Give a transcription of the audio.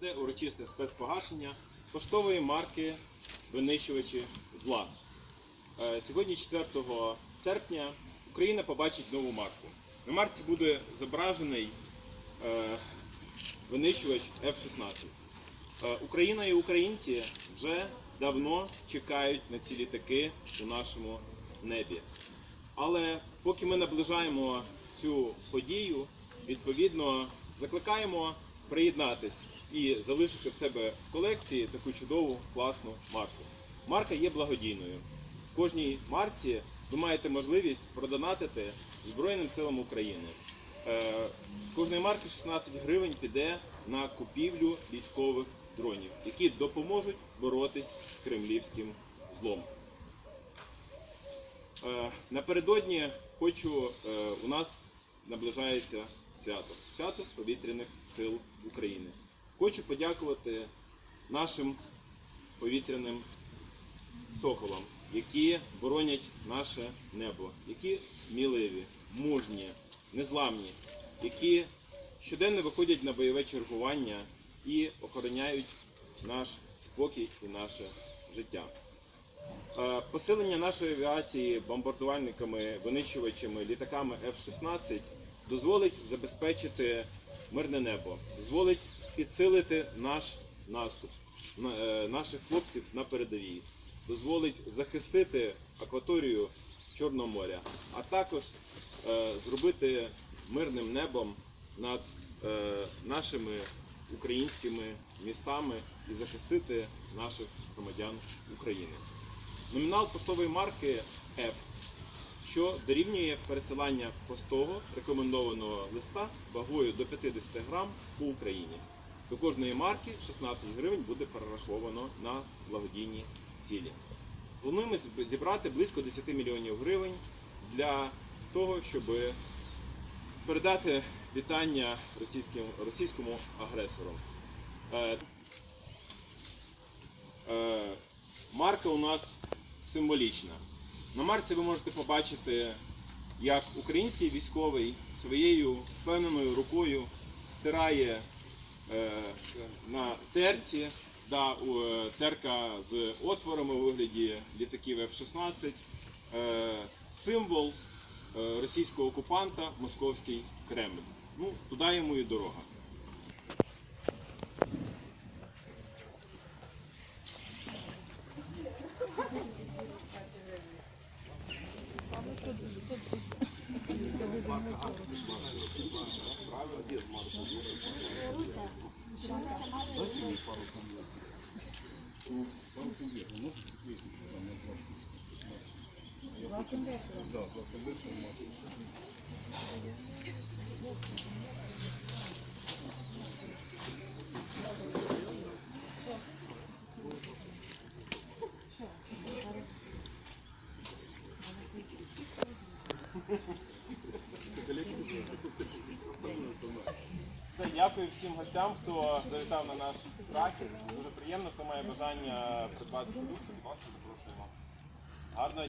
Буде урочисте спецпогашення поштової марки винищувачі зла. Е, Сьогодні, 4 серпня, Україна побачить нову марку. На марці буде зображений е, винищувач F-16. Е, Україна і українці вже давно чекають на ці літаки у нашому небі. Але поки ми наближаємо цю подію, відповідно закликаємо приєднатись і залишити в себе в колекції таку чудову класну марку. Марка є благодійною. В кожній марці ви маєте можливість продонатити Збройним силам України. Е, З кожної марки 16 гривень піде на купівлю військових дронів, які допоможуть боротись з кремлівським злом. Е, Напередодні хочу, е, у нас наближається свято. Свято повітряних сил України. Хочу подякувати нашим повітряним соколам, які боронять наше небо, які сміливі, мужні, незламні, які щоденно виходять на бойове чергування і охороняють наш спокій і наше життя. Е, Посилення нашої авіації бомбардувальниками, винищувачами, літаками F-16 дозволить забезпечити мирне небо, дозволить підсилити наш наступ, е, наших хлопців на передовій, дозволить захистити акваторію Чорного моря, а також е, зробити мирним небом над е, нашими українськими містами і захистити наших громадян України. Номінал поштової марки F, що дорівнює пересилання простого рекомендованого листа вагою до 50 грам по Україні. До кожної марки 16 гривень буде перераховано на благодійні цілі. Плануємо зібрати близько 10 мільйонів гривень для того, щоб передати вітання російським, російському агресору. Е, е, марка у нас символічна. На марці ви можете побачити, як український військовий своєю впевненою рукою стирає е, на терці, да, е, терка з отворами у вигляді літаків F-16, е, символ е, російського окупанта Московський Кремль. Ну, туди йому і дорога. Все, дякую всім гостям, хто завітав на наш трафік. Дуже приємно, хто має бажання придбати продукцію, будь ласка, запрошуємо. Гарного